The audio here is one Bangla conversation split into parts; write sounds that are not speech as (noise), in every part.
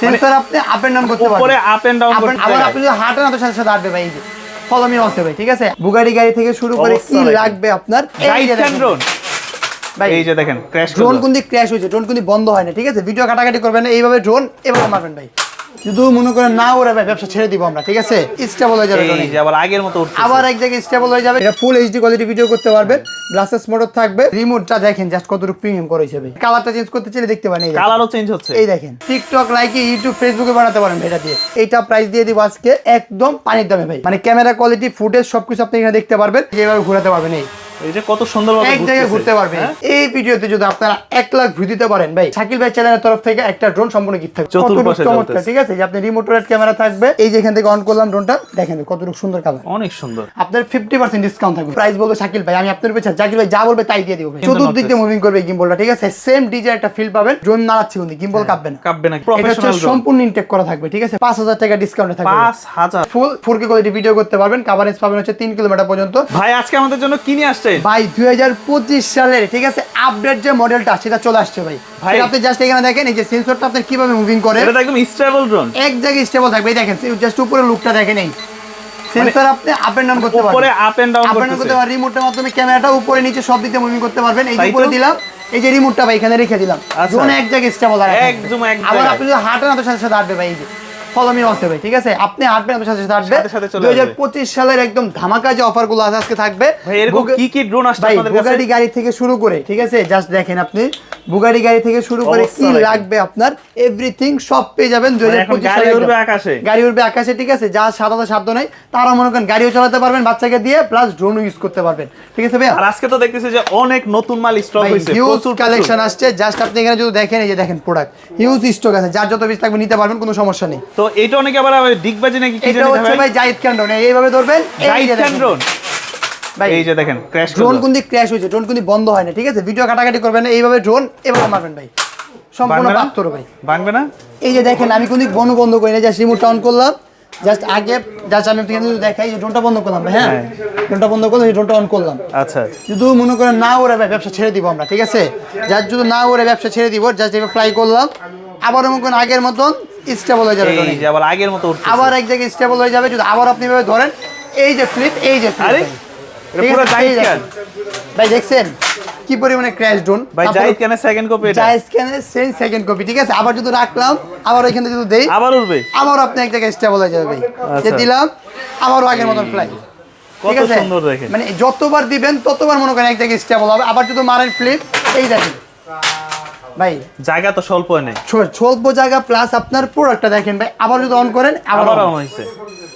সেন্সর আপনি আপ এন্ড ডাউন করতে উপরে আপ এন্ড ডাউন করতে আবার আপনি যদি হাঁটেন সাথে সাথে হাঁটবে ভাই এই যে ফলো মি আছে ভাই ঠিক আছে? বুগাড়ি গাড়ি থেকে শুরু করে কি লাগবে আপনার? এই যে। ড্রোন ভাই এই যে দেখেন ক্র্যাশ ড্রোন কিন্তু ক্র্যাশ হয়েছে ড্রোন কিন্তু বন্ধ হয় না ঠিক আছে? ভিডিও কাটাকাটি করবেন না এইভাবে ড্রোন এভাবে মারবেন ভাই। শুধু মনে করেন না ওরা ভাই ব্যবসা ছেড়ে দিব আমরা ঠিক আছে? স্টেবল হয়ে যাবে এই যে আবার আগের মতো উঠছে আবার এক জায়গায় স্টেবল হয়ে যাবে। এটা ফুল এইচডি কোয়ালিটি ভিডিও করতে পারবেন। গ্লাসেস মোটর থাকবে। রিমোটটা দেখেন জাস্ট কতটুকু প্রিমিয়াম করেছে ভাই। কালারটা চেঞ্জ করতে চাইলে দেখতে পারেন এই দেখেন। কালারও চেঞ্জ হচ্ছে। এই দেখেন টিকটক লাইকে ইউটিউব ফেসবুকে বানাতে পারেন এটা দিয়ে। এইটা প্রাইস দিয়ে দিব আজকে একদম পানির দামে ভাই। মানে ক্যামেরা কোয়ালিটি ফুটেজ সবকিছু আপনি এখানে দেখতে পারবেন। যেভাবে ঘোরাতে পারবেন এই। এই কত সুন্দরভাবে এক জায়গায় ঘুরতে পারবেন। হ্যাঁ? এই ভিডিওতে যদি আপনারা এক লাখ ভিউ দিতে পারেন ভাই শাকিল ভাই চ্যানেলের তরফ থেকে একটা ড্রোন সম্পূর্ণ গিফট থাকবে। চতুর্পাশে চমৎকার ঠিক আছে? যে আপনি রিমোট ক্যামেরা থাকবে এই যে থেকে অন করলাম ড্রোনটা দেখেন কতটুকু সুন্দর কালার অনেক সুন্দর। আপনার ফিফটি পার্সেন্ট ডিসকাউন্ট থাকবে। প্রাইস বলব শাকিল ভাই আমি আপনার পেছনে জাকির ভাই যা বলবে তাই দিয়ে দিব চতুর্দিক দিয়ে মুভিং করবে গিম্বলটা ঠিক আছে? সেম ডিজে একটা ফিল পাবেন ড্রোন নাড়াচ্ছে কিন্তু গিম্বল কাঁপবে না। কাঁপবে না এটা হচ্ছে সম্পূর্ণ ইনটেক করা থাকবে ঠিক আছে? পাঁচ হাজার টাকা ডিসকাউন্টে থাকবে। পাঁচ হাজার। Full four K quality video করতে পারবেন কাভারেজ পাবেন হচ্ছে তিন কিলোমিটার পর্যন্ত। ভাই আজকে আমাদের জন্য কি নিয়ে আসছে ভাই দুই হাজার পঁচিশ সালের ঠিক আছে আপডেট যে মডেলটা সেটা চলে আসছে ভাই। ভাই। আপনি জাস্ট এখানে দেখেন এই যে সেন্সরটা আপনি কীভাবে মুভিং করে এটা একদম স্টেবল ড্রোন এক জায়গায় স্টেবল থাকবে দেখেন জাস্ট উপরে লুকটা দেখেন এই। সেন্সর আপনি আপ এন্ড ডাউন করতে মানে উপরে পারবেন। আপ এন্ড ডাউন করতে পারবেন রিমোটের মাধ্যমে ক্যামেরাটা উপরে নিচে সব দিকে মুভিং করতে পারবেন। এই যে তাই দিলাম এই যে রিমোটটা ভাই এখানে রেখে দিলাম। এক জায়গায় স্টেবল একদম আবার আপনি যদি হাঁটেন না তো সাথে সাথে হাঁটবে ভাই এই যে। ফলো মি আছে ঠিক আছে? আপনি আপনার সাথে সাথে দুই হাজার পঁচিশ সালের একদম ধামাকা যে অফারগুলো আছে আজকে থাকবে ভাই কি কি ড্রোন আসছে ভাই আপনাদের কাছে? বুগাড়ি গাড়ি থেকে শুরু করে ঠিক আছে? জাস্ট দেখেন আপনি। বুগাড়ি গাড়ি থেকে শুরু করে কি লাগবে আপনার? এভরিথিং সব পেয়ে যাবেন দুই গাড়ি উড়বে আকাশে। গাড়ি উঠবে আকাশে ঠিক আছে? যা সাধ্য নাই তারা মনে করেন গাড়িও চালাতে পারবেন বাচ্চাকে দিয়ে প্লাস ড্রোনও ইউজ করতে পারবেন। ঠিক আছে ভাইয়া? আর আজকে তো দেখতেছি যে অনেক নতুন মাল স্টক হয়েছে হিউজ কালেকশন আসছে। জাস্ট আপনি এখানে যদি দেখেন এই যে দেখেন প্রোডাক্ট হিউজ স্টক আছে। যার যত বেশি থাকবে নিতে পারবেন কোনো সমস্যা নেই। তো এটা অনেকে আবার ডিগবাজি নাকি কি জানি ভাই ভাই জাহিদ খান ড্রোন এইভাবে ধরবেন যে দেখেন। ড্রোন ভাই এই যে দেখেন ক্র্যাশ ড্রোন কিন্তু ক্র্যাশ হয়েছে ড্রোন কিন্তু বন্ধ হয় না ঠিক আছে? ভিডিও কাটাকাটি করবেন না এইভাবে ড্রোন এভাবে মারবেন ভাই। সম্পূর্ণ না? ভাই। ভাঙবে না? এই যে দেখেন আমি কিন্তু বন্ধ বন্ধ করি না জাস্ট রিমোট অন করলাম। জাস্ট আগে জাস্ট আমি যদি দেখাই এই ড্রোনটা বন্ধ করলাম হ্যাঁ? হ্যাঁ। ড্রোনটা বন্ধ করলাম ড্রোনটা অন করলাম। আচ্ছা। শুধু মনে করেন না ওরে ব্যবসা ছেড়ে দিব আমরা ঠিক আছে? যার যদি না ওরে ব্যবসা ছেড়ে দিব জাস্ট এবার ফ্লাই করলাম। আবার মনে আগের মতন স্টেবল হয়ে যাবে আবার আগের মতো আবার এক জায়গায় স্টেবল হয়ে যাবে যদি আবার আপনি ধরেন এই যে ফ্লিপ এই যে আরে ভাই। পুরো দেখছেন? কি পরিমাণে ক্র্যাশ ড্রোন ভাই জাহিদ খানের সেকেন্ড কপি এটা। জাহিদ খানের সেম সেকেন্ড কপি ঠিক আছে? আবার যদি রাখলাম আবার এখানে যদি দেই আবার উঠবে। আবার আপনি এক জায়গায় স্টেবল হয়ে যাবে। ভাই যে আচ্ছা। দিলাম আবারও আগের মতন ফ্লাই ঠিক আছে? মানে যতবার দিবেন ততবার মনে করেন এক জায়গায় স্টেবল হবে। আবার যদি মারেন ফ্লিপ এই দেখেন। ভাই জায়গা তো স্বল্প নেই। স্বল্প জায়গা প্লাস আপনার প্রোডাক্টটা দেখেন ভাই আবার যদি অন করেন আবার আবার অন হয়েছে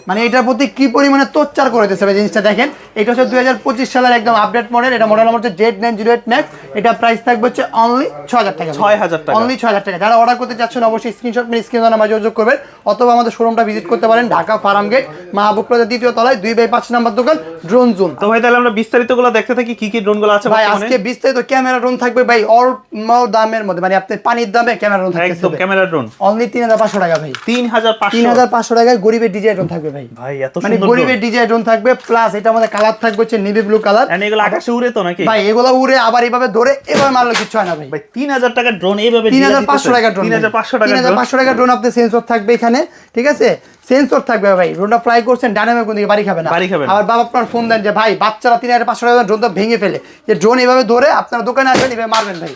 মানে এটার প্রতি কি পরিমাণে তোচ্চার করে দিচ্ছে ভাই জিনিসটা দেখেন? এটা হচ্ছে দুই হাজার পঁচিশ সালের একদম আপডেট মডেল এটা মডেল নাম্বার হচ্ছে Z nine zero eight max এটা প্রাইস থাকবে হচ্ছে অনলি ছ হাজার টাকা। 6,000 টাকা। অনলি ছ হাজার টাকা। যারা অর্ডার করতে চাচ্ছেন অবশ্যই স্ক্রিনশট মেরে স্ক্রিন নাম্বার যোগাযোগ করবেন অথবা আমাদের শোরুমটা ভিজিট করতে পারেন Dhaka farm gate Mahbub plaza দ্বিতীয় তলায় দুই বাই পাঁচ নাম্বার দোকান ড্রোন জোন তো ভাই তাহলে আমরা বিস্তারিতগুলো দেখতে থাকি কি কি ড্রোনগুলো আছে ভাই? আজকে বিস্তারিত ক্যামেরা ড্রোন থাকবে ভাই অল্প দামের মধ্যে মানে আপনি পানির দামে ক্যামেরা ড্রোন থাকবে একদম ক্যামেরা ড্রোন অনলি তিন হাজার পাঁচশো টাকা ভাই। তিন হাজার হাজার পাঁচশো টাকায় গরিবের ডিজাইন ড্রোন থাকবে ভাই। ভাই এত মানে গরিবের ডিজাইন ড্রোন থাকবে প্লাস এটা আমাদের কালার থাকবে হচ্ছে নেভি ব্লু কালার ড্রোন এগুলো আকাশে উড়ে তো নাকি? ভাই এগুলো উড়ে আবার এভাবে ধরে এভাবে মারলে কিছু হয় না ভাই। ভাই তিন হাজার টাকার ড্রোন এইভাবে তিন হাজার পাঁচশো টাকা ড্রোন তিন হাজার পাঁচশো টাকা তিন হাজার পাঁচশো টাকা ড্রোন সেন্সর থাকবে এখানে ঠিক আছে? সেন্সর থাকবে ভাই ড্রোনটা ফ্লাই করছেন ডাইনামিক কোন দিকে বাড়ি খাবে না। বাড়ি খাবে আবার বাবা আপনার ফোন দেন যে ভাই বাচ্চারা তিন হাজার পাঁচশো টাকা ড্রোনটা ভেঙে ফেলে। যে ড্রোন এভাবে ধরে আপনার দোকানে আসবেন এভাবে মারবেন ভাই।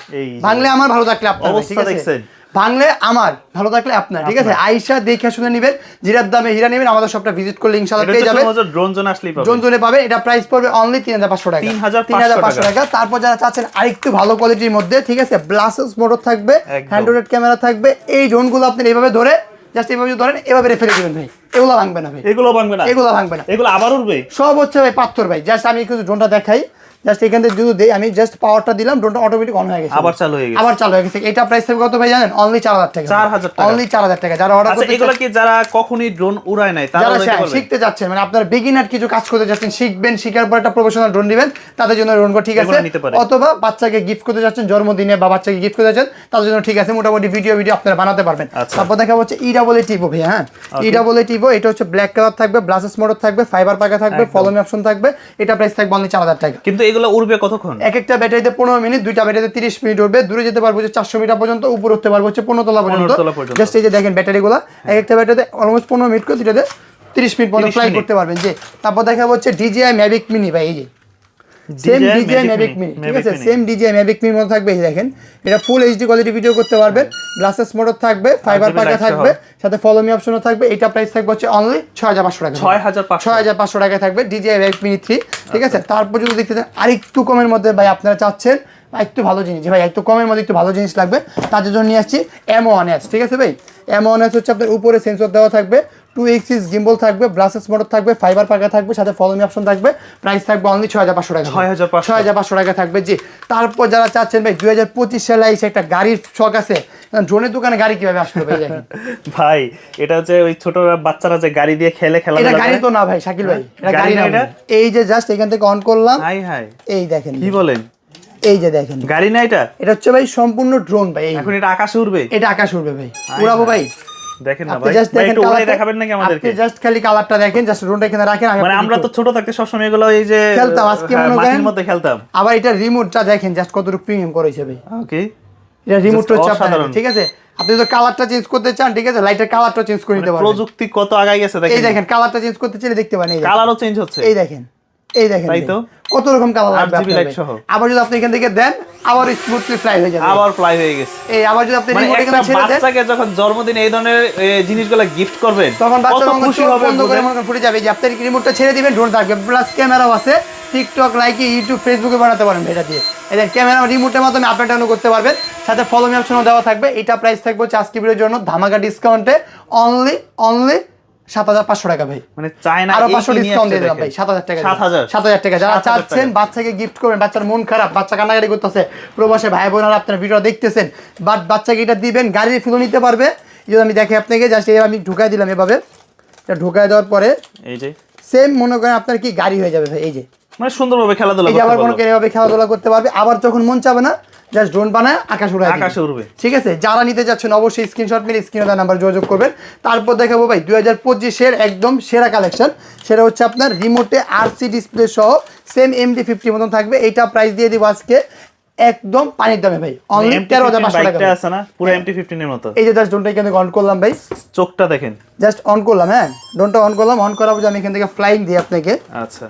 ভাঙলে আমার ভালো থাকলে আপনার ঠিক আছে? ভাঙলে আমার ভালো থাকলে আপনার ঠিক আছে? আইসা দেখে শুনে নেবেন জিরার দামে হীরা নেবেন আমাদের সবটা ভিজিট করলে ইনশাল্লাহ পেয়ে যাবেন। ড্রোন জোন আসলেই পাবে জন জনে পাবেন এটা প্রাইস পড়বে অনলি তিন হাজার পাঁচশো টাকা। 3,500 টাকা। তারপর যারা চাচ্ছেন আরেকটু ভালো কোয়ালিটির মধ্যে ঠিক আছে? ব্লাসেস মোটর থাকবে একদম। হ্যান্ড্রয়েড ক্যামেরা থাকবে এই ড্রোনগুলো আপনি এইভাবে ধরে জাস্ট এইভাবে যদি ধরেন এভাবে রেফে দিবেন ভাই। এগুলো ভাঙবে না ভাই। এগুলো ভাঙবে না। এগুলো ভাঙবে না। এগুলো আবার উঠবে? সব হচ্ছে ভাই পাথর ভাই। জাস্ট আমি একটু ড্রোনটা দেখাই। জাস্ট এখান থেকে যদি দেই আমি জাস্ট পাওয়ারটা দিলাম ড্রোনটা অটোমেটিক অন হয়ে গেছে। আবার চালু হয়ে গেছে। আবার চালু হয়ে গেছে। এটা প্রাইস থাকবে কত ভাই জানেন? অনলি চার হাজার টাকা। 4,000 টাকা। অনলি চার হাজার টাকা। যারা অর্ডার আচ্ছা করতে এগুলো কি যারা কখনই ড্রোন উড়ায় নাই তারা যারা শিখতে যাচ্ছেন মানে আপনার বিগিনার কিছু কাজ করতে যাচ্ছেন শিখবেন শিখার পর একটা প্রফেশনাল ড্রোন দিবেন তাদের জন্য ড্রোন ঠিক আছে। অথবা বাচ্চাকে গিফট করতে যাচ্ছেন জন্মদিনে বা বাচ্চাকে গিফট করতে যাচ্ছেন তাদের জন্য ঠিক আছে মোটামুটি ভিডিও ভিডিও আপনারা বানাতে পারবেন। আচ্ছা। তারপর দেখা হচ্ছে ই ডাবল এ ভাই হ্যাঁ? ই ডাবল এ এটা হচ্ছে ব্ল্যাক কালার থাকবে ব্লাসেস মোটর থাকবে ফাইবার পাকা থাকবে। ফলোমি অপশন থাকবে এটা প্রাইস থাকবে অনলি চার হাজার টাকা। কিন্তু এগুলো উড়বে কতক্ষণ? এক একটা ব্যাটারিতে পনেরো মিনিট দুইটা ব্যাটারিতে তিরিশ মিনিট উঠবে দূরে যেতে পারব হচ্ছে চারশো মিটার পর্যন্ত উপর উঠতে পারব হচ্ছে পনেরো তলা পর্যন্ত। 15 জাস্ট এই যে দেখেন ব্যাটারিগুলো এক একটা ব্যাটারিতে অলমোস্ট পনেরো মিনিট করে দুইটাতে তিরিশ মিনিট পর্যন্ত ফ্লাই করতে পারবেন। যে তারপর দেখা হচ্ছে ডিজিআই ম্যাভিক মিনি ভাই এই যে। সেম Mavic ম্যাভিক Mini, ঠিক আছে? সেম ডিজিআই ম্যাভিক মিনির মতো থাকবে এই দেখেন। এটা ফুল এইচডি কোয়ালিটি ভিডিও করতে পারবেন গ্লাসেস মোটর থাকবে ফাইবার পাকা থাকবে সাথে ফলো মি অপশনও থাকবে এটা প্রাইস থাকবে হচ্ছে অনলি ছয় হাজার পাঁচশো টাকা ছয় হাজার ছয় হাজার পাঁচশো টাকায় থাকবে ডিজিআই ম্যাভিক মিনি থ্রি ঠিক আচ্ছা। আছে তারপর যদি দেখতে চান আরেকটু কমের মধ্যে ভাই আপনারা চাচ্ছেন একটু ভালো জিনিস ভাই একটু কমের মধ্যে একটু ভালো জিনিস লাগবে তাদের জন্য নিয়ে আসছি এম ওয়ান এস ঠিক আছে ভাই? এম ওয়ান এস হচ্ছে আপনার উপরে সেন্সর দেওয়া থাকবে টু এক্সিস জিম্বল থাকবে ব্লাসেস মোটর থাকবে ফাইবার পাকা থাকবে সাথে ফলোমি অপশন থাকবে। প্রাইস থাকবে অনলি ছয় হাজার পাঁচশো টাকা। 6,500 ছয় হাজার পাঁচশো টাকা থাকবে জি। তারপর যারা চাচ্ছেন ভাই দুই হাজার পঁচিশ সালে এসে একটা গাড়ির শখ আছে ড্রোনের দোকানে গাড়ি কীভাবে আসবে ভাই (laughs) ভাই এটা হচ্ছে ওই ছোট বাচ্চারা যে গাড়ি দিয়ে খেলে খেলা এটা গাড়ি তো না ভাই শাকিল ভাই এটা গাড়ি না এটা? এই যে জাস্ট এখান থেকে অন করলাম হাই হাই। এই দেখেন কি বলেন? এই যে দেখেন। গাড়ি না এটা? এটা হচ্ছে ভাই সম্পূর্ণ ড্রোন ভাই। এখন এটা আকাশে উড়বে? এটা আকাশ উড়বে ভাই। উড়াবো ভাই। দেখেন না ভাই। জাস্ট দেখেন একটু দেখাবেন নাকি আমাদেরকে? আপনি জাস্ট খালি কালারটা দেখেন জাস্ট ড্রোনটা এখানে রাখেন মানে আমরা তো ছোট থাকতে সবসময় এগুলো এই যে খেলতাম, আজকে হ্যাঁ, মনে মাটির করেন- মধ্যে খেলতাম। আবার এটা রিমোটটা দেখেন জাস্ট কতটুকু প্রিমিয়াম ভাই। ওকে এটা রিমোটটা ঠিক আছে? আপনি যদি কালারটা চেঞ্জ করতে চান ঠিক আছে? লাইটের কালারটা চেঞ্জ করে নিতে পারবেন। প্রযুক্তি কত আগাই গেছে এই দেখেন দেখেন কালারটা চেঞ্জ করতে চাইলে দেখতে পারেন এই কালারও চেঞ্জ হচ্ছে। এই দেখেন। এই দেখেন তাই তো? কত রকম কালার লাগবে লাইট সহ। আবার যদি আপনি এখান থেকে দেন আবার স্মুথলি ফ্লাই হয়ে যাবে। আবার ফ্লাই হয়ে গেছে। এই আবার যদি আপনি মানে রিমোট এখানে ছেড়ে দেন বাচ্চাকে যখন জন্মদিনে এই ধরনের জিনিসগুলো গিফট করবেন তখন বাচ্চা খুশি হবে বন্ধ করে? মনে ফুটে যাবে। যে আপনি রিমোটটা ছেড়ে দিবেন ড্রোন থাকবে প্লাস ক্যামেরাও আছে। টিকটক লাইক ইউটিউব ফেসবুকে বানাতে পারেন এটা দিয়ে। এদের ক্যামেরা রিমোটের মাধ্যমে আপডেট ডাউন করতে পারবেন। সাথে ফলো মি অপশনও দেওয়া থাকবে। এটা প্রাইস থাকবে হচ্ছে আজকে ভিডিওর জন্য। ধামাকা ডিসকাউন্টে অনলি অনলি সাত হাজার পাঁচশো টাকা ভাই। মানে চায়না আরও পাঁচশো ডিসকাউন্ট দিয়ে দিলাম ভাই সাত হাজার টাকা সাত হাজার সাত হাজার টাকা যারা চাচ্ছেন বাচ্চাকে গিফট করবেন বাচ্চার মন খারাপ বাচ্চা কান্নাকাটি করতেছে প্রবাসে ভাই বোনেরা আপনার ভিডিও দেখতেছেন বাট বাচ্চাকে এটা দিবেন গাড়ির ফুলও নিতে পারবে। যদি আমি দেখে আপনাকে জাস্ট আমি ঢুকাই দিলাম এভাবে। এটা ঢুকাই দেওয়ার পরে এই যে। সেম মনে করেন আপনার কি গাড়ি হয়ে যাবে ভাই এই যে। মানে সুন্দরভাবে খেলাধুলা এই যে আবার কোনো। এভাবে খেলাধুলা করতে পারবে আবার যখন মন চাবে না জাস্ট ড্রোন বানায় আকাশ উড়ায়। আকাশে উড়বে। ঠিক আছে? যারা নিতে যাচ্ছেন অবশ্যই স্ক্রিনশট মেরে স্ক্রিনে নাম্বার যোগাযোগ করবেন। তারপর দেখাবো ভাই দুই হাজার পঁচিশের একদম সেরা কালেকশন সেটা হচ্ছে আপনার রিমোটে আরসি ডিসপ্লে সহ সেম এমডি ফিফটি মতন থাকবে। এইটা প্রাইস দিয়ে দিব আজকে একদম পানির দামে ভাই। অনলি MT-15 তেরো হাজার পাঁচশো টাকা আছে না? পুরো এমটি ফিফটিনের মতো। এই যে জাস্ট ড্রোনটা এখানে অন করলাম ভাই। চোখটা দেখেন। জাস্ট অন করলাম হ্যাঁ। ড্রোনটা অন করলাম অন করার পর আমি এখান থেকে ফ্লাইং দিই আপনাকে। আচ্ছা।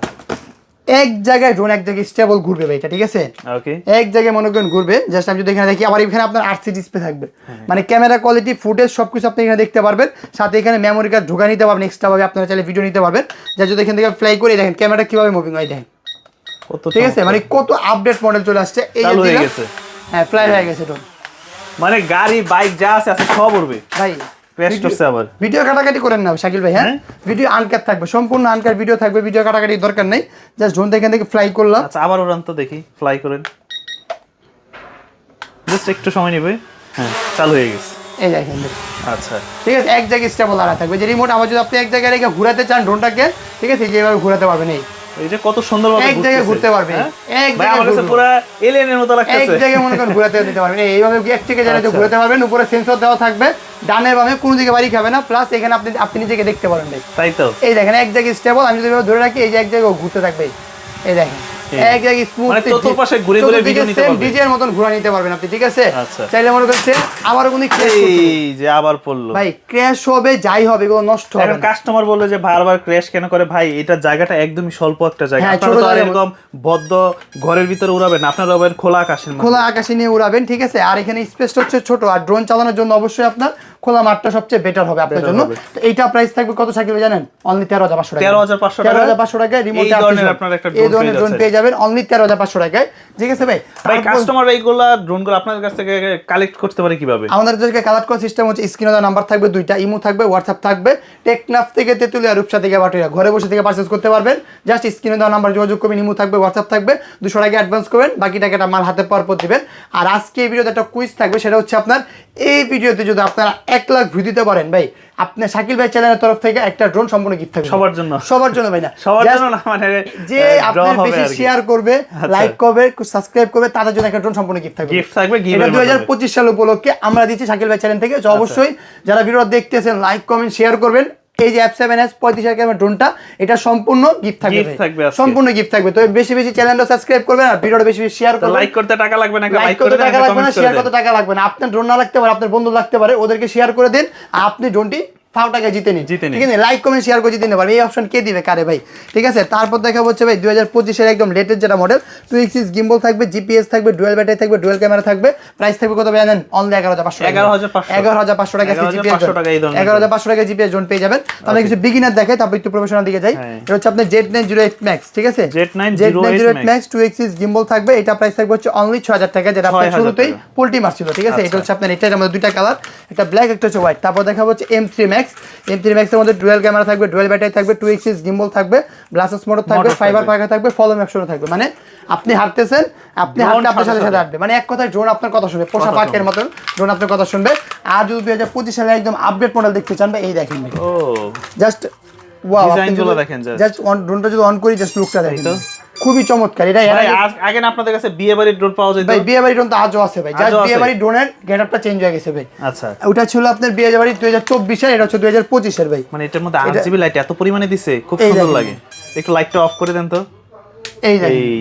এক জায়গায় ড্রোন এক জায়গায় স্টেবল ঘুরবে ভাই এটা ঠিক আছে? ওকে এক জায়গায় মনে করেন ঘুরবে জাস্ট আমি যদি এখানে দেখি আবার এখানে আপনার আরসি ডিসপ্লে থাকবে। মানে ক্যামেরা কোয়ালিটি ফুটেজ সব কিছু আপনি এখানে দেখতে পারবেন। সাথে এখানে মেমোরি কার্ড ঢোকা নিতে পারবেন এক্সট্রা ভাবে আপনারা চাইলে ভিডিও নিতে পারবেন। যা যদি এখান থেকে ফ্লাই করে দেখেন ক্যামেরা কীভাবে মুভিং হয় দেখেন। কত ঠিক আছে? মানে কত আপডেট মডেল চলে আসছে এই যে হয়ে গেছে। হ্যাঁ ফ্লাই হয়ে গেছে ড্রোন মানে গাড়ি বাইক যা আছে আছে সব উড়বে। ভাই ক্র্যাশ করছে আবার ভিডিও কাটাকাটি করেন না শাকিল ভাই হ্যাঁ? হ্যাঁ? ভিডিও আনকাট থাকবে সম্পূর্ণ আনকাট ভিডিও থাকবে ভিডিও কাটাকাটি দরকার নেই। জাস্ট ড্রোন এখান থেকে ফ্লাই করলাম। আচ্ছা আবার উড়ান তো দেখি ফ্লাই করেন। জাস্ট একটু সময় নেবে। হ্যাঁ চালু হয়ে গেছে। এই দেখেন দেখেন। আচ্ছা। ঠিক আছে এক জায়গায় স্টেবল আড়া থাকবে। যে রিমোট আবার যদি আপনি এক জায়গায় রেখে ঘুরাতে চান ড্রোনটাকে ঠিক আছে যেভাবে ঘুরাতে পারবেন এই। এই যে কত সুন্দরভাবে এক জায়গায় ঘুরতে পারবে। হ্যাঁ? এক জায়গায় আমার কাছে ঘুরবে। পুরো মতো এক জায়গায় মনে করেন ঘুরাতে দিতে পারবেন। এই- এইভাবে এক থেকে জায়গায় আচ্ছা। ঘুরাতে পারবেন। উপরে সেন্সর দেওয়া থাকবে। ডানে বামে কোনো দিকে বাড়ি খাবে না। প্লাস এখানে আপনি আপনি নিজেকে দেখতে পারেন তাই তো। এই দেখেন এক জায়গায় স্টেবল আমি যদি ধরে রাখি এই যে এক জায়গায় ঘুরতে থাকবে। এই দেখেন। এই। এক স্মুথ মানে চতুর্পাশে ঘুরে ঘুরে নিতে পারবে। ডিজের মতন ঘুরা নিতে পারবেন আপনি ঠিক আছে? আচ্ছা। চাইলে মনে আবার এই যে আবার পড়ল। ভাই ক্র্যাশ হবে যাই হবে এগুলো নষ্ট হবে এখন কাস্টমার বলল যে বারবার ক্র্যাশ কেন করে? ভাই এটা জায়গাটা একদমই স্বল্প একটা জায়গা। হ্যাঁ, আপনারা তো এরকম বদ্ধ ঘরের ভিতরে উড়াবেন আপনারা উড়াবেন খোলা আকাশের খোলা আকাশে নিয়ে উড়াবেন ঠিক আছে? আর এখানে স্পেসটা হচ্ছে ছোট আর ড্রোন চালানোর জন্য অবশ্যই আপনার খোলা মাঠটা সবচেয়ে বেটার হবে আপনার জন্য। তো এইটা প্রাইস থাকবে কত সাইকেল জানেন? অনলি তেরো হাজার পাঁচশো টাকা। 13,500 টাকা? তেরো হাজার পাঁচশো টাকায় রিমোট এই ধরনের আপনার একটা এই ধরনের ড্রোন পেয়ে যাবেন অনলি তেরো হাজার পাঁচশো টাকায়। ঠিক আছে ভাই? ভাই কাস্টমার এইগুলা ড্রোনগুলো আপনার কাছ থেকে কালেক্ট করতে পারে কীভাবে? আমাদের যে কালেক্ট করার সিস্টেম হচ্ছে স্ক্রিনে নাম্বার থাকবে দুইটা ইমো থাকবে হোয়াটসঅ্যাপ থাকবে। টেকনাফ থেকে তেতুলিয়া রূপসা থেকে বাটুরিয়া ঘরে বসে থেকে পারচেস করতে পারবেন। জাস্ট স্ক্রিনে দেওয়া নাম্বার যোগাযোগ করবেন ইমো থাকবে হোয়াটসঅ্যাপ থাকবে দুশো টাকা অ্যাডভান্স করবেন বাকি টাকাটা মাল হাতে পাওয়ার পর দিবেন। আর আজকে এই ভিডিওতে একটা কুইজ থাকবে সেটা হচ্ছে আপনার এই ভিডিওতে যদি আপনারা এক লাখ ভিউ দিতে পারেন ভাই আপনার শাকিল ভাই চ্যানেলের তরফ থেকে একটা ড্রোন সম্পূর্ণ গিফট থাকবে। সবার জন্য? সবার জন্য ভাই না। সবার জন্য না মানে যে আপনার বেশি। শেয়ার করবে আচ্ছা। লাইক করবে সাবস্ক্রাইব করবে তাদের জন্য একটা ড্রোন সম্পূর্ণ গিফট থাকবে। Gift থাকবে, এটা দুই হাজার। পঁচিশ সাল উপলক্ষে আমরা দিচ্ছি শাকিল ভাই চ্যানেল থেকে তো অবশ্যই যারা ভিডিও দেখতেছেন লাইক কমেন্ট শেয়ার করবেন। এই যে এফ সেভেন এস পঁয়ত্রিশ হাজার ড্রোনটা এটা সম্পূর্ণ গিফট থাকবে সম্পূর্ণ গিফট থাকবে। তো বেশি বেশি চ্যানেলটা সাবস্ক্রাইব করবেন আর ভিডিওটা বেশি বেশি শেয়ার করবেন। লাইক করতে টাকা লাগবে না লাইক করতে টাকা লাগবে না শেয়ার করতে টাকা লাগবে না। আপনার ড্রোন না লাগতে পারে আপনার বন্ধু লাগতে পারে ওদেরকে শেয়ার করে দিন আপনি ড্রোনটি ফাও টাকা জিতে নিন। জিতে। ঠিক আছে? লাইক কমেন্ট শেয়ার করে জিতে নিতে পারবেন। এই অপশন কে দিবে? কারে ভাই? ঠিক আছে? তারপর দেখা হচ্ছে ভাই দুই হাজার পঁচিশের একদম লেটেস্ট যেটা মডেল টু এক্সিস গিম্বল থাকবে জিপিএস থাকবে ডুয়েল ব্যাটারি থাকবে ডুয়েল ক্যামেরা থাকবে প্রাইস থাকবে কত জানেন? অনলি এগারো হাজার পাঁচশো 11,500 এগারো হাজার পাঁচশো। টাকা 11,500 টাকা এই ধরনের এগারো হাজার পাঁচশো টাকা জিপিএস জোন পেয়ে যাবেন। তাহলে কিছু বিগিনার দেখে তারপর একটু প্রফেশনাল দিকে যাই। হ্যাঁ। এটা হচ্ছে আপনার Z nine zero eight max ঠিক আছে? Z9 Z nine zero eight max two axis gimbal থাকবে এটা প্রাইস থাকবে হচ্ছে অনলি ছয় হাজার টাকা যেটা আপনার 6,000 শুরুতেই। পোল্ট্রি মারছিল ঠিক আছে? এটা আচ্ছা। হচ্ছে আপনার এটার মধ্যে দুইটা কালার একটা ব্ল্যাক একটা হচ্ছে হোয়াইট তারপর দেখা হচ্ছে M three max M three ম্যাক্সের মধ্যে ডুয়েল ক্যামেরা থাকবে ডুয়েল ব্যাটারি থাকবে টু এক্সিস গিম্বল থাকবে গ্লাসেস মোটর থাকবে ফাইবার। পাখা থাকবে। ফলো ম্যাপশনও থাকবে। মানে আপনি হাঁটতেছেন আপনি হাঁটতে আপনার সাথে সাথে হাঁটবে। মানে এক কথায় ড্রোন আপনার কথা শুনবে পোষা পাকের মতন ড্রোন আপনার কথা শুনবে। আর যদি দুই হাজার পঁচিশ সালে একদম আপডেট মডেল দেখতে চান বা এই দেখেন জাস্ট ওয়াও। জাস্ট ড্রোনটা যদি অন করি জাস্ট লুকটা দেখেন তো। খুবই চমৎকার। এটা এর আগে- না আপনাদের কাছে বিয়ে বাড়ির ড্রোন পাওয়া যায় ভাই বিয়ে বাড়ি ড্রোন তো আজও আছে ভাই। যা বিয়ে বাড়ি ড্রোনের গেটআপটা চেঞ্জ হয়ে গেছে ভাই। আচ্ছা ওটা ছিল আপনার বিয়ে বাড়ি দুই হাজার চব্বিশের এটা হচ্ছে দুই হাজার পঁচিশের ভাই। মানে এটার মধ্যে আরজিবি লাইট এত পরিমাণে দিছে খুব সুন্দর লাগে। একটু লাইটটা অফ করে দেন তো। এই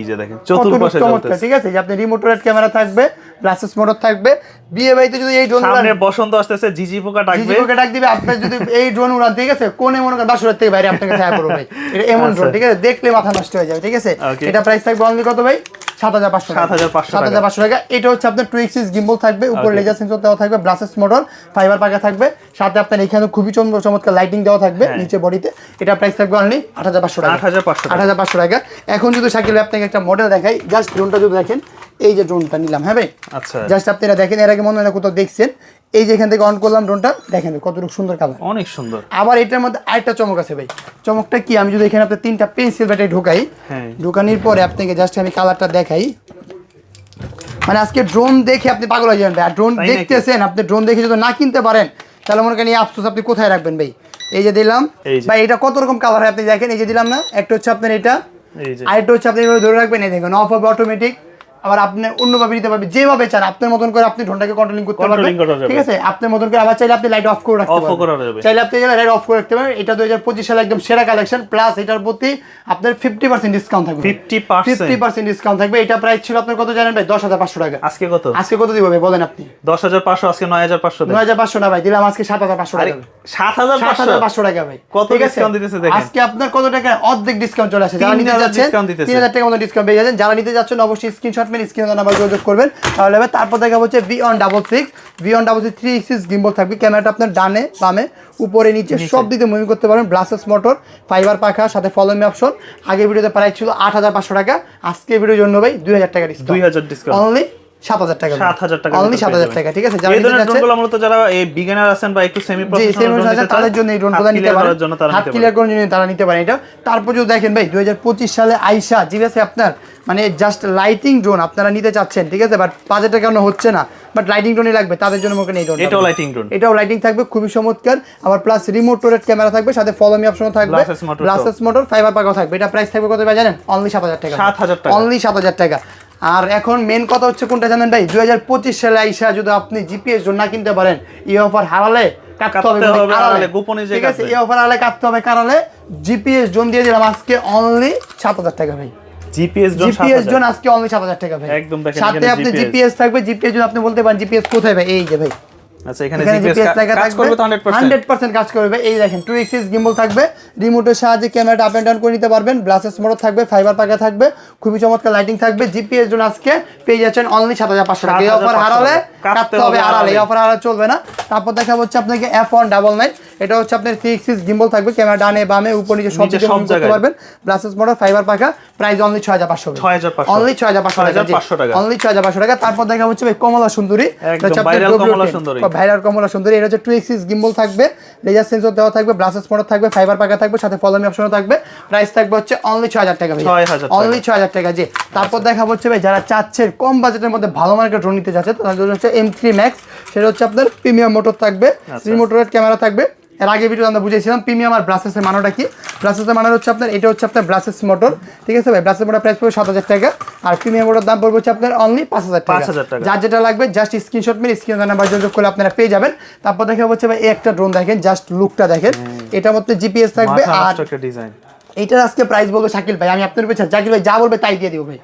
যে দেখেন চতুর্পাশে চমৎকার ঠিক আছে? যে আপনি রিমোট ক্যামেরা থাকবে গ্লাসেস মোটর থাকবে। বিয়ে বাড়িতে যদি এই ড্রোন সামনে বসন্ত আসতেছে জিজি পোকা ডাকবে। জিজিপোকে ডাক দিবে আপনার যদি এই ড্রোন উড়ান ঠিক আছে? কোনে মনে করেন বাসুরের থেকে বাইরে আপনাকে ছায়া করবে ভাই এটা এমন ড্রোন ঠিক আছে? দেখলে মাথা নষ্ট হয়ে যাবে ঠিক আছে? আচ্ছা। এটা প্রাইস থাকবে অনলি কত ভাই? সাত হাজার পাঁচশো 7,500 সাত হাজার পাঁচশো টাকা। এটা হচ্ছে আপনার টু এক্সিস গিম্বল থাকবে উপরে লেজার সেন্সর দেওয়া থাকবে ব্রাসেস মোটর ফাইবার পাকা থাকবে। সাথে আপনার এখানে খুবই চমৎকার লাইটিং দেওয়া থাকবে হ্যাঁ। নিচে বডিতে এটা প্রাইস থাকবে অনলি আট হাজার পাঁচশো টাকা। 8,500 আট হাজার পাঁচশো টাকা। এখন যদি সাকিল আপনাকে একটা মডেল দেখাই জাস্ট ড্রোনটা যদি দেখেন এই যে ড্রোনটা নিলাম হ্যাঁ ভাই? আচ্ছা। জাস্ট আপনি এটা দেখেন এর আগে মনে হয় কোথাও দেখছেন। এই যে এখান থেকে অন করলাম ড্রোনটা দেখেন কতটুকু সুন্দর কালার অনেক সুন্দর। আবার এটার মধ্যে আরেকটা চমক আছে ভাই। চমকটা কি? আমি যদি এখানে আপনার তিনটা পেন্সিল ব্যাটারি ঢোকাই হ্যাঁ। ঢোকানোর পরে আপনাকে জাস্ট আমি কালারটা দেখাই। মানে আজকে ড্রোন দেখে আপনি পাগল হয়ে যাবেন ভাই। আর ড্রোন দেখতেছেন আপনি ড্রোন দেখে যদি না কিনতে পারেন তাহলে মনে করেন এই আফসোস আপনি কোথায় রাখবেন ভাই? এই যে দিলাম ভাই এটা কত রকম কালার হয় আপনি দেখেন? এই যে দিলাম না একটা হচ্ছে আপনার এটা এই যে। আরেকটা হচ্ছে আপনি ধরে রাখবেন এই দেখুন অফ হবে অটোমেটিক আবার আপনি অন্যভাবে নিতে পারবেন যেভাবে চান আপনার মতন করে আপনি ড্রোনটাকে কন্ট্রোলিং করতে পারবেন। ঠিক আছে? আপনার মতন করে আবার চাইলে আপনি লাইট অফ করে রাখতে পারবেন। চাইলে আপনি লাইট অফ করে রাখতে পারবেন। এটা দুই হাজার পঁচিশ সালে একদম সেরা কালেকশন প্লাস এটার প্রতি আপনার ফিফটি পার্সেন্ট ডিসকাউন্ট থাকবে। 50% ফিফটি পার্সেন্ট ডিসকাউন্ট থাকবে। এটা প্রাইস ছিল আপনার কত জানেন ভাই? দশ হাজার পাঁচশো টাকা। আজকে কত? আজকে কত দিব ভাই? বলেন আপনি। দশ হাজার পাঁচশো আজকে নয় হাজার পাঁচশো নয় হাজার পাঁচশো না ভাই দিলাম আজকে সাত হাজার পাঁচশো আরে টাকা। সাত হাজার সাত পাঁচশো হাজার পাঁচশো টাকা ভাই। কত discount দিতেছে দেখেন। আজকে আপনার কত টাকা? অর্ধেক ডিসকাউন্ট চলে আসে। যারা নিতে যাচ্ছেন discount দিতেছে। তিন হাজার টাকা মতো ডিসকাউন্ট পেয়ে যাচ্ছেন। যারা নিতে যাচ্ছেন অবশ্যই স্ক্রিনশট মেরে স্ক্রিনে নাম্বার যোগাযোগ করবেন। তাহলে হবে তারপর দেখা হচ্ছে V on double six V on double six three six gimbal থাকবে। ক্যামেরাটা আপনার ডানে বামে উপরে নিচে সব দিকে মুভি করতে পারবেন। ব্লাসেস মোটর ফাইবার পাখা সাথে ফলোমি অপশন আগের ভিডিওতে প্রাইস ছিল আট হাজার পাঁচশো টাকা। আজকে ভিডিওর জন্য ভাই দুই হাজার টাকা ডিসকাউন্ট দুই হাজার ডিসকাউন্ট অনলি সাত হাজার টাকা সাত হাজার টাকা অনলি সাত হাজার টাকা ঠিক আছে? যারা এই ধরনের ড্রোনগুলো মূলত যারা এই বিগিনার আছেন বা একটু সেমি প্রফেশনাল তাদের জন্য এই ড্রোনগুলো নিতে পারেন। হাত ক্লিয়ার করার জন্য তারা নিতে পারেন। এটা তারপর যদি দেখেন ভাই দুই সালে আইসা জিবিএসে আপনার মানে জাস্ট লাইটিং ড্রোন আপনারা নিতে চাচ্ছেন ঠিক আছে? বাট বাজেটের কারণে হচ্ছে না? বাট লাইটিং ড্রোনই লাগবে তাদের জন্য এই ড্রোন এটাও লাইটিং ড্রোন এটাও লাইটিং থাকবে খুবই চমৎকার। আবার প্লাস রিমোট টোরেট ক্যামেরা থাকবে সাথে ফলো মি অপশনও থাকবে। গ্লাসেস মোটর ফাইবার পাকাও থাকবে। এটা প্রাইস থাকবে কত ভাই জানেন? অনলি সাত হাজার টাকা। 7,000 টাকা। অনলি সাত হাজার টাকা। আর এখন মেন কথা হচ্ছে কোনটা জানেন ভাই? দুই হাজার পঁচিশ সালে আইসা যদি আপনি জিপিএস জন্য না কিনতে পারেন এই অফার হারালে কাটতে হবে কাটতে ভাই, হবে, আড়ালে। আড়ালে, গোপনে ঠিক আছে এই অফার হারালে কাটতে হবে কারণে জিপিএস জোন দিয়ে দিলাম আজকে অনলি সাত হাজার টাকা ভাই। জিপিএস জোন আজকে অনলি সাত হাজার টাকা ভাই। একদম সাথে আপনি জিপিএস থাকবে জিপিএস জোন আপনি বলতে পারেন জিপিএস কোথায় ভাই? এই যে ভাই। আচ্ছা এখানে জিপিএস জিপিএস কাজ করবে তো থাকবে 100% কাজ করবে। এই দেখেন টু গিম্বল থাকবে রিমোটের সাহায্যে ক্যামেরাটা আপ অ্যান্ড ডাউন করে নিতে পারবেন গ্লাসেস মোটর থাকবে ফাইবার পাকা থাকবে খুবই চমৎকার লাইটিং থাকবে জিপিএস জন্য আজকে পেয়ে যাচ্ছেন অনলি সাত হাজার পাঁচশো টাকা। এই অফার হারালে কাটতে কাটতে হবে হবে আড়ালে এই অফার হারালে চলবে না। তারপর দেখা হচ্ছে আপনাকে এটা হচ্ছে আপনার থ্রি এক্সিস গিম্বল থাকবে ক্যামেরা ডানে বামে উপর নিচে সব দিকে করতে পারবেন। গ্লাসেস মোটর ফাইবার পাকা প্রাইস অনলি ছয় হাজার পাঁচশো 6,500 অনলি ছয় হাজার পাঁচশো টাকা 6,500 টাকা। অনলি ছয় হাজার পাঁচশো টাকা। তারপর দেখা হচ্ছে কমলা সুন্দরী এটা হচ্ছে আপনার viral W10 কমলা সুন্দরী। ভাইরাল কমলা সুন্দরী এটা হচ্ছে টু এক্সিস গিম্বল থাকবে লেজার সেন্সর দেওয়া থাকবে ব্রাসেস মোটর থাকবে ফাইবার পাকা থাকবে সাথে ফলোমি অপশনও থাকবে প্রাইস থাকবে হচ্ছে অনলি ছয় হাজার টাকা 6,000 অনলি ছয় হাজার টাকা যে তারপর দেখা হচ্ছে ভাই যারা চাচ্ছে কম বাজেটের মধ্যে ভালো মার্কেট ড্রোন নিতে চাচ্ছে তাদের জন্য হচ্ছে এম থ্রি ম্যাক্স সেটা হচ্ছে আপনার প্রিমিয়াম মোটর থাকবে থ্রি মোটরের ক্যামেরা থাকবে এর আগে ভিডিও আমরা বুঝিয়েছিলাম প্রিমিয়াম আর ব্রাসেসের মানোটা কি? ব্রাসেসের মানো হচ্ছে আপনার এটা হচ্ছে আপনার ব্রাসেস মোটর ঠিক আছে ভাই? ব্রাসেস মোটর প্রাইস পড়বে সাত হাজার টাকা আর প্রিমিয়াম মোটর দাম পড়বে হচ্ছে আপনার অনলি পাঁচ হাজার টাকা। যার যেটা লাগবে জাস্ট স্ক্রিনশট মেরে স্ক্রিন নাম্বার যোগাযোগ করলে আপনারা পেয়ে যাবেন। তারপর দেখা হচ্ছে ভাই এই একটা ড্রোন দেখেন জাস্ট লুকটা দেখেন। এটার মধ্যে জিপিএস থাকবে আর এইটার আজকে প্রাইস বলব শাকিল ভাই আমি আপনার ছাড়। জাকির ভাই যা বলবে তাই দিয়ে দিব ভাই।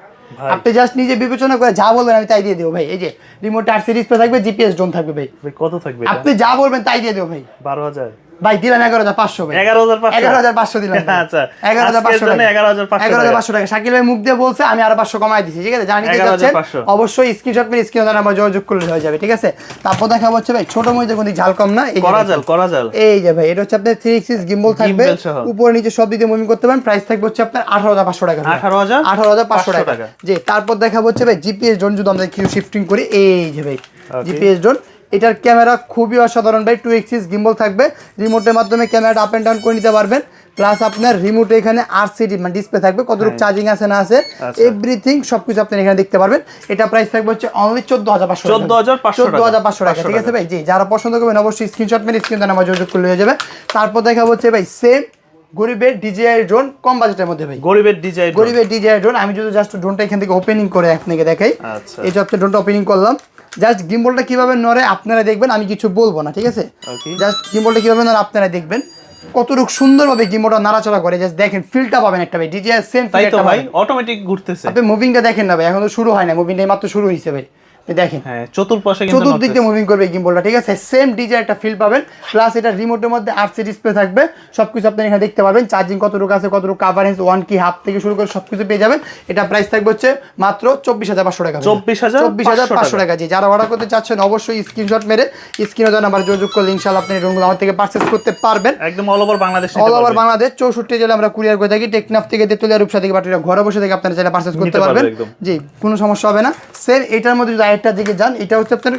আপনি জাস্ট নিজে বিবেচনা করে যা বলবেন আমি তাই দিয়ে দেবো ভাই। এই যে রিমোট আর সিরিজ পে থাকবে জিপিএস ড্রোন থাকবে ভাই। ভাই কত থাকবে আপনি যা বলবেন তাই দিয়ে দেবো ভাই। বারো হাজার। ভাই দিলাম এগারো হাজার পাঁচশো এগারো হাজার পাঁচশো। এগারো হাজার পাঁচশো দিলাম আচ্ছা এগারো হাজার পাঁচশো এগারো হাজার পাঁচশো এগারো হাজার পাঁচশো টাকা। শাকিল ভাই মুখ দিয়ে বলছে আমি আরও পাঁচশো কমাই দিচ্ছি ঠিক আছে? জানি যাচ্ছেন অবশ্যই স্ক্রিনশট মেরে স্ক্রিন নাম্বার যোগাযোগ করলে হয়ে যাবে ঠিক আছে? তারপর দেখা হচ্ছে ভাই ছোট মধ্যে কোনো ঝাল কম না। এই যে করা জাল করা জাল এই যে ভাই এটা হচ্ছে আপনার থ্রি সিক্স গিম্বল থাকবে। উপরে নিচে সব দিকে মুভিং করতে পারেন। প্রাইস থাকবে হচ্ছে আপনার আঠারো হাজার পাঁচশো টাকা। 18,500 আঠারো হাজার পাঁচশো টাকা। জি তারপর দেখা হচ্ছে ভাই জিপিএস জোন যদি আমরা কিউ শিফটিং করি এই যে ভাই জিপিএস জোন এটার ক্যামেরা খুবই অসাধারণ ভাই টু এক্সিস গিম্বল থাকবে। রিমোটের মাধ্যমে ক্যামেরাটা আপ অ্যান্ড ডাউন করে নিতে পারবেন। প্লাস আপনার রিমোটে এখানে আরসিডি মানে ডিসপ্লে থাকবে কতটুকু চার্জিং আছে না আছে আচ্ছা। এভরিথিং সবকিছু আপনি এখানে দেখতে পারবেন। এটা প্রাইস থাকবে হচ্ছে অনলি চোদ্দ হাজার পাঁচশো 14,500 চোদ্দ হাজার পাঁচশো টাকা। ঠিক আছে ভাই? জি যারা পছন্দ করবেন অবশ্যই স্ক্রিনশট মেরে স্ক্রিন নাম্বার যোগাযোগ করলে হয়ে যাবে। তারপর দেখা হচ্ছে ভাই সেম গরিবের ডিজিআই ড্রোন কম বাজেটের মধ্যে ভাই। গরিবের ডিজাইন গরিবের ডিজিআই ড্রোন আমি যদি জাস্ট ড্রোনটা এখান থেকে ওপেনিং করে আপনাকে দেখাই। আচ্ছা। এই যে আপনি ড্রোনটা ওপেনিং করলাম। জাস্ট গিম্বলটা কীভাবে নড়ে আপনারা দেখবেন আমি কিছু বলব না ঠিক আছে. জাস্ট গিম্বলটা কীভাবে নড়ে আপনারা দেখবেন। কতটুক সুন্দরভাবে গিম্বলটা নাড়াচড়া করে জাস্ট দেখেন ফিলটা পাবেন একটা ভাই ডিজিআই সেম ফিল একটা ভাই অটোমেটিক ঘুরতেছে। আপনি মুভিংটা দেখেন না ভাই এখন তো শুরু হয় না মুভিংটা মাত্র শুরু হয়েছে ভাই। দেখেন। হ্যাঁ চতুর্পাশে চতুর্দিক দিয়ে মুভিং করবে গিম্বলটা ঠিক আছে? সেম একটা ফিল পাবেন। প্লাস এটা রিমোটের মধ্যে আরসি ডিসপ্লে থাকবে। সবকিছু আপনি এখানে দেখতে পারবেন চার্জিং কতটুকু আছে কতটুকু ওয়ান কি হাফ থেকে শুরু করে সবকিছু পেয়ে যাবেন। এটা প্রাইস থাকবে হচ্ছে মাত্র চব্বিশ হাজার পাঁচশো টাকা। 24,500 চব্বিশ হাজার পাঁচশো টাকা। জি যারা অর্ডার করতে চাচ্ছেন অবশ্যই স্ক্রিনশট মেরে স্ক্রিনে দেওয়া নাম্বার যোগাযোগ করলে ইনশাল্লাহ আপনি রুমগুলো আমার থেকে পারচেস করতে পারবেন। একদম all over Bangladesh all over Bangladesh চৌষট্টি জেলা আমরা কুরিয়ার করে থাকি। টেকনাফ থেকে তেতুলিয়া রূপসা থেকে বাটিরা ঘরে বসে থেকে আপনারা চাইলে পারচেস করতে পারবেন। জি কোনো সমস্যা হবে না। সেম এটার মধ্যে যদি আরেকটা দিকে যান এটা হচ্ছে আপনার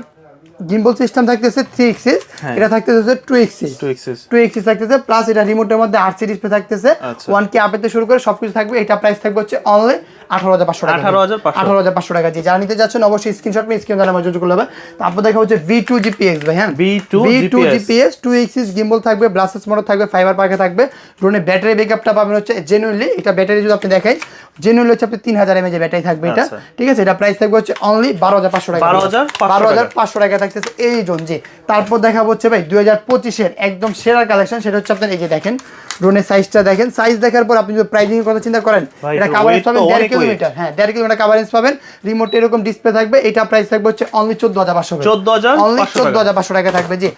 গিম্বল সিস্টেম থাকতেছে থ্রি এক্সিস হ্যাঁ। এটা থাকতেছে two axis two axis two axis থাকতেছে প্লাস এটা রিমোটের মধ্যে আট ডিসপ্লে থাকতেছে। ওয়ান কে আপেতে শুরু করে সবকিছু থাকবে। এটা প্রাইস থাকবে হচ্ছে অনলি আঠারো হাজার পাঁচশো টাকা 18,500 আঠারো হাজার পাঁচশো। টাকা যারা নিতে যাচ্ছেন অবশ্যই স্ক্রিনশট নিয়ে স্ক্রিন আমার যোগাযোগ করলে হবে। তারপর দেখা হচ্ছে ভি টু জিপিএক্স ভাই হ্যাঁ? V2 V two GPS two axis gimbal থাকবে ব্লাসেস মোটর থাকবে ফাইবার পার্কে থাকবে। ড্রোনের ব্যাটারি ব্যাকআপটা পাবেন হচ্ছে জেনুইনলি এটা ব্যাটারি যদি আপনি দেখাই জেনুইনলি হচ্ছে আপনি তিন হাজার এমএজ ব্যাটারি থাকবে এটা। আচ্ছা। ঠিক আছে? এটা প্রাইস থাকবে হচ্ছে অনলি বারো হাজার পাঁচশো টাকা 12,500 বারো হাজার পাঁচশো টাকা থাকতেছে এই জন জি তারপর দেখা হচ্ছে ভাই দুই হাজার পঁচিশের একদম সেরা কালেকশন সেটা হচ্ছে আপনার এই যে দেখেন ড্রোনের সাইজটা দেখেন। সাইজ দেখার পর আপনি যদি প্রাইজিং এর কথা চিন্তা করেন এটা কাভারেজ পাবেন দেড় কিলোমিটার হ্যাঁ দেড় কিলোমিটার কাভারেজ পাবেন। রিমোট এরকম ডিসপ্লে থাকবে। এটা প্রাইস থাকবে হচ্ছে অনলি চোদ্দ হাজার পাঁচশো 14,500 অনলি চোদ্দ হাজার পাঁচশো টাকা থাকবে জি।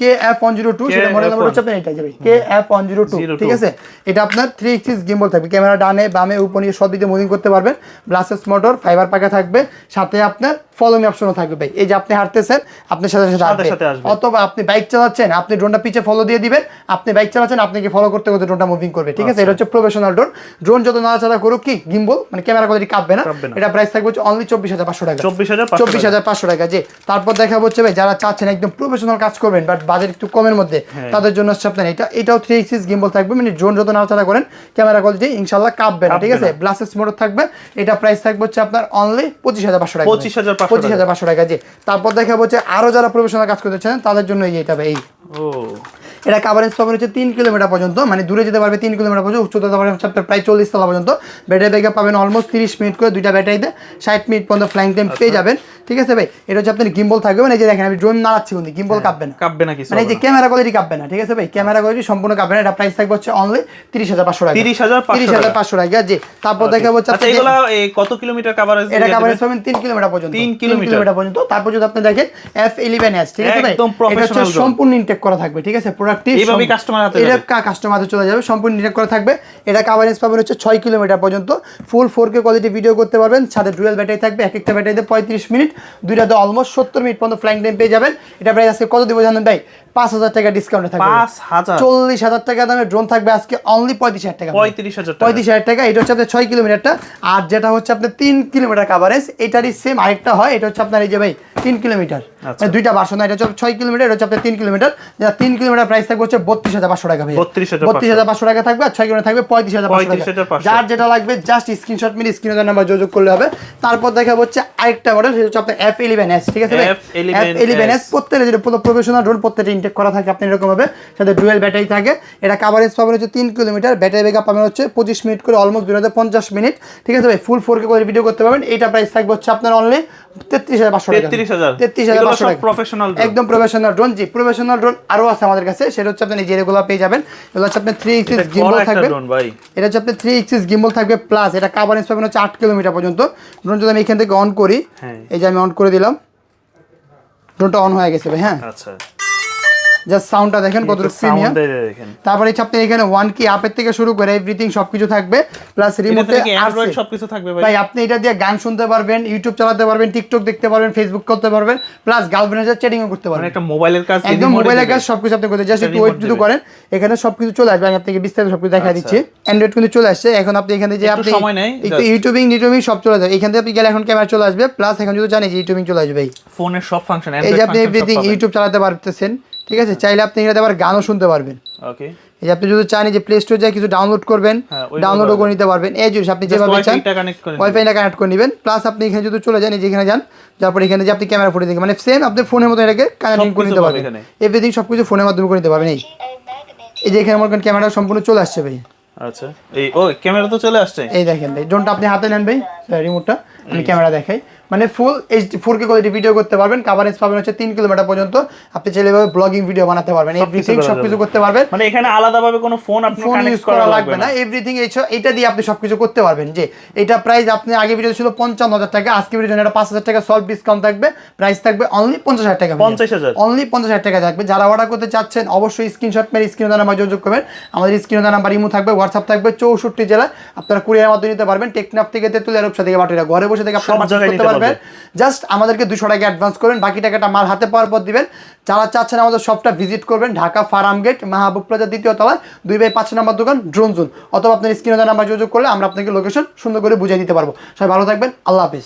K F one zero two সেটা মডেল নাম্বার হচ্ছে আপনার এটা যাবে K F one zero two ঠিক আছে? এটা আপনার থ্রি এক্সিস গিম্বল থাকবে। ক্যামেরা ডানে বামে উপরে সব দিকে মুভিং করতে পারবেন। ব্লাসেস মোটর ফাইবার পাকা থাকবে। সাথে আপনার ফলোমি অপশনও থাকবে ভাই। এই যে আপনি হাঁটতেছেন আপনার সাথে সাথে আসবে। অথবা আপনি বাইক চালাচ্ছেন আপনি ড্রোনটা পিছে ফলো দিয়ে দিবেন আপনি বাইক চালাচ্ছেন আপনাকে ফলো করতে করতে ড্রোনটা মুভিং করবে ঠিক আছে? এটা হচ্ছে প্রফেশনাল ড্রোন ড্রোন যত নাড়াচাড়া করুক কি গিম্বল মানে ক্যামেরা কোয়ালিটি কাঁপবে না। এটা প্রাইস থাকবে হচ্ছে অনলি চব্বিশ হাজার পাঁচশো টাকা। 24,500 চব্বিশ হাজার পাঁচশো টাকা জি। তারপর দেখা হচ্ছে ভাই যারা চাচ্ছেন একদম প্রফেশনাল কাজ করবেন বাট বাজেট একটু কমের মধ্যে হ্যাঁ। তাদের জন্য হচ্ছে আপনার এটা এটাও থ্রি এক্সিস গিম্বল থাকবে মানে ড্রোন যত নাড়াচাড়া করেন ক্যামেরা কোয়ালিটি ইনশাল্লাহ কাঁপবে না ঠিক আছে? ব্লাসেস মোটর থাকবে এটা প্রাইস থাকবে হচ্ছে আপনার অনলি পঁচিশ হাজার পাঁচশো টাকা। 25,500 পঁচিশ হাজার পাঁচশো টাকা জি। তারপর দেখা হচ্ছে আরও যারা প্রফেশনাল কাজ করতে চান তাদের জন্য এই এটা এই ও। এটা কাভারেজ পাবেন হচ্ছে তিন কিলোমিটার পর্যন্ত মানে দূরে যেতে পারবে তিন কিলোমিটার পর্যন্ত উচ্চতা পাবেন হচ্ছে আপনার প্রায় চল্লিশ তলা পর্যন্ত। ব্যাটারি ব্যাকআপ পাবেন অলমোস্ট তিরিশ মিনিট করে দুইটা ব্যাটারিতে ষাট মিনিট পর্যন্ত ফ্লাইং টাইম পেয়ে যাবেন। ঠিক আছে ভাই? এটা হচ্ছে আপনার গিম্বল থাকবে মানে এই যে দেখেন আমি ড্রোন নাড়াচ্ছি কিন্তু গিম্বল কাঁপবে না। কাঁপবে না কিছু মানে এই যে ক্যামেরা কোয়ালিটি কাঁপবে না ঠিক আছে ভাই? ক্যামেরা কোয়ালিটি সম্পূর্ণ কাঁপবে না এটা প্রাইস থাকবে হচ্ছে অনলি তিরিশ হাজার পাঁচশো টাকা। 30,500 তিরিশ হাজার পাঁচশো টাকা জি। তারপর দেখা হচ্ছে আচ্ছা এগুলা এই কত কিলোমিটার কাভারেজ এটা কাভারেজ পাবেন তিন কিলোমিটার পর্যন্ত। তিন তিন কিলোমিটার। কিলোমিটার পর্যন্ত। তারপর যদি আপনি দেখেন এফ ইলেভেন এস ঠিক আছে ভাই? একদম drone। সম্পূর্ণ ইনটেক করা থাকবে ঠিক আছে? প্রোডাক্টটি এইভাবেই customer হাতে এটা। কাস্টমার হাতে চলে যাবে সম্পূর্ণ ইনটেক করা থাকবে। এটা কাভারেজ পাবেন হচ্ছে ছয় কিলোমিটার পর্যন্ত। Full four K quality video করতে পারবেন সাথে ডুয়েল ব্যাটারি থাকবে এক একটা ব্যাটারিতে পঁয়ত্রিশ মিনিট। দুইটাতে অলমোস্ট সত্তর মিনিট পর্যন্ত ফ্লাইং টাইম পেয়ে যাবেন। এটা প্রাইস আজকে কত দিব জানেন ভাই? পাঁচ হাজার টাকা ডিসকাউন্টে থাকবে। চল্লিশ হাজার টাকা দামের ড্রোন থাকবে আজকে অনলি পঁয়ত্রিশ হাজার টাকা। পঁয়ত্রিশ হাজার পঁয়ত্রিশ হাজার টাকা এটা হচ্ছে আপনার ছয় কিলোমিটারটা। আর যেটা হচ্ছে আপনার তিন কিলোমিটার কাভারেজ এটারই সেম আরেকটা হয় এটা হচ্ছে আপনার এই যে ভাই তিন কিলোমিটার। দুইটা বাসন এটা হচ্ছে ছয় কিলোমিটার এটা হচ্ছে তিন কিলোমিটার। যেটা তিন কিলোমিটার প্রাইস থাকবে হচ্ছে বত্রিশ হাজার পাঁচশো টাকা ভাই বত্রিশ হাজার পাঁচশো। টাকা থাকবে আর ছয় কিলোমিটার থাকবে পঁয়ত্রিশ হাজার পাঁচশো টাকা। যার যেটা লাগবে জাস্ট স্ক্রিনশট মিলে স্ক্রিনের নাম্বার যোগাযোগ করলে হবে। তারপর দেখা হচ্ছে আরেকটা মডেল সেটা হচ্ছে আপনার এফ ইলেভেন এস ঠিক আছে F11S ইলেভেন এস প্রত্যেকটা যেটা প্রফেশনাল ড্রোন প্রত্যেকটা ইনটেক করা থাকে আপনি এরকম হবে। সাথে ডুয়েল ব্যাটারি থাকে। এটা কাভারেজ পাবেন হচ্ছে তিন কিলোমিটার। ব্যাটারি ব্যাকআপ পাবেন হচ্ছে পঁচিশ মিনিট করে অলমোস্ট দুই পঞ্চাশ মিনিট। ঠিক আছে ভাই ফুল ফোর কে করে ভিডিও করতে পারবেন। এইটা প্রাইস থাকবে হচ্ছে আপনার অনলি তেত্রিশ হাজার পাঁচশো টাকা। তেত্রিশ হাজার। এগুলো পাঁচশো সব টাকা প্রফেশনাল একদম প্রফেশনাল ড্রোন জি প্রফেশনাল ড্রোন আরও আছে আমাদের কাছে। সেটা হচ্ছে আপনি নিজের এগুলো পেয়ে যাবেন। এগুলো হচ্ছে আপনার থ্রি এক্সিস গিম্বল থাকবে। এটা হচ্ছে আপনার থ্রি এক্সিস গিম্বল থাকবে প্লাস এটা কাভার রেঞ্জ পাবেন হচ্ছে আট কিলোমিটার পর্যন্ত। ড্রোন যদি আমি এখান থেকে অন করি হ্যাঁ। এই যে আমি অন করে দিলাম ড্রোনটা অন হয়ে গেছে ভাই হ্যাঁ। আচ্ছা। জাস্ট সাউন্ডটা দেখেন কত প্রিমিয়াম তারপরে হচ্ছে আপনি এখানে ওয়ান কি অ্যাপের থেকে শুরু করে এভরিথিং সবকিছু থাকবে। প্লাস রিমোটে অ্যান্ড্রয়েড সবকিছু থাকবে ভাই। আপনি এটা দিয়ে গান শুনতে পারবেন ইউটিউব চালাতে পারবেন টিকটক দেখতে পারবেন ফেসবুক করতে পারবেন প্লাস গার্লফ্রেন্ডের চ্যাটিংও করতে মানে পারবেন একটা মোবাইলের কাজ একদম মোবাইলের কাজ সবকিছু আপনি করতে জাস্ট একটু ওয়েট যদি করেন এখানে সবকিছু চলে আসবে আমি আপনাকে বিস্তারিত সবকিছু দেখা আচ্ছা। দিচ্ছি। অ্যান্ড্রয়েড কিন্তু চলে আসছে এখন আপনি এখানে যে একটু আপনি সময় নেই, ইউটিউবিং নিউটিউবিং সব চলে যাবে এখান থেকে আপনি গেলে এখন ক্যামেরা চলে আসবে প্লাস এখন যদি জানি যে ইউটিউবিং চলে আসবে ফোনের সব ফাংশন এই যে আপনি এভরিথিং ইউটিউব চালাতে পারতেছেন ঠিক আছে? চাইলে আপনি এখানে আবার গানও শুনতে পারবেন। ওকে এই আপনি যদি চান এই যে প্লে স্টোর যায় কিছু ডাউনলোড করবেন হ্যাঁ, ডাউনলোডও করে নিতে পারবেন। এই জিনিস আপনি যেভাবে চান ওয়াইফাইটা কানেক্ট করে নিবেন। ওয়াইফাইটা কানেক্ট করে নেবেন। প্লাস আপনি এখানে যদি চলে যান এই যে এখানে যান তারপর এখানে যে আপনি ক্যামেরা ফুটে দেখেন মানে সেম আপনি ফোনের মতো এটাকে কানেক্টিং করে নিতে পারবেন। এভরিথিং সব কিছু ফোনের মাধ্যমে করে নিতে পারবেন। এই এই যে এখানে করেন ক্যামেরা সম্পূর্ণ চলে আসছে ভাই। আচ্ছা। এই ও ক্যামেরা তো চলে আসছে? এই দেখেন ভাই ড্রোনটা আপনি হাতে নেন ভাই। রিমোটটা আমি ক্যামেরা দেখাই। মানে full H four K quality video করতে পারবেন কাভারেজ পাবেন হচ্ছে তিন কিলোমিটার পর্যন্ত। আপনি চাইলে এভাবে ব্লগিং ভিডিও বানাতে পারবেন এভরিথিং করা সব কিছু করতে পারবেন। মানে এখানে আলাদাভাবে কোনো ফোন আপনি ফোন ইউজ করা লাগবে না। এভরিথিং এটা দিয়ে আপনি সবকিছু করতে পারবেন। যে এটা প্রাইস আপনি আগে ভিডিও ছিল পঞ্চান্ন হাজার টাকা আজকে ভিডিও এটা পাঁচ হাজার টাকা সলভ ডিসকাউন্ট থাকবে। প্রাইস থাকবে অনলি পঞ্চাশ হাজার টাকা 50,000 অনলি পঞ্চাশ হাজার টাকা থাকবে। যারা অর্ডার করতে চাচ্ছেন অবশ্যই স্ক্রিনশট মেরে স্ক্রিন নাম্বার যোগাযোগ করবেন। আমাদের স্ক্রিন নাম্বার ইমো থাকবে হোয়াটসঅ্যাপ থাকবে চৌষট্টি জেলায়। আপনারা কুরিয়ার মাধ্যমে নিতে পারবেন। টেকনাফ থেকে তেতুলিয়া রূপসা থেকে বাটুরা ঘরে বসে থেকে আপনারা করতে নিতে পারবেন জাস্ট আমাদেরকে দুশো টাকা অ্যাডভান্স করবেন, বাকি টাকাটা মাল হাতে পাওয়ার পর দিবেন। যারা চাচ্ছেন আমাদের শপটা ভিজিট করবেন, Dhaka farm gate Mahbub plaza দ্বিতীয় তলায়, দুই বাই পাঁচ নাম্বার দোকান ড্রোন জোন অথবা আপনার স্ক্রিনে নাম্বার যোগাযোগ করলে আমরা আপনাকে লোকেশন সুন্দর করে বুঝিয়ে দিতে পারব। সবাই ভালো থাকবেন, আল্লাহ হাফিজ।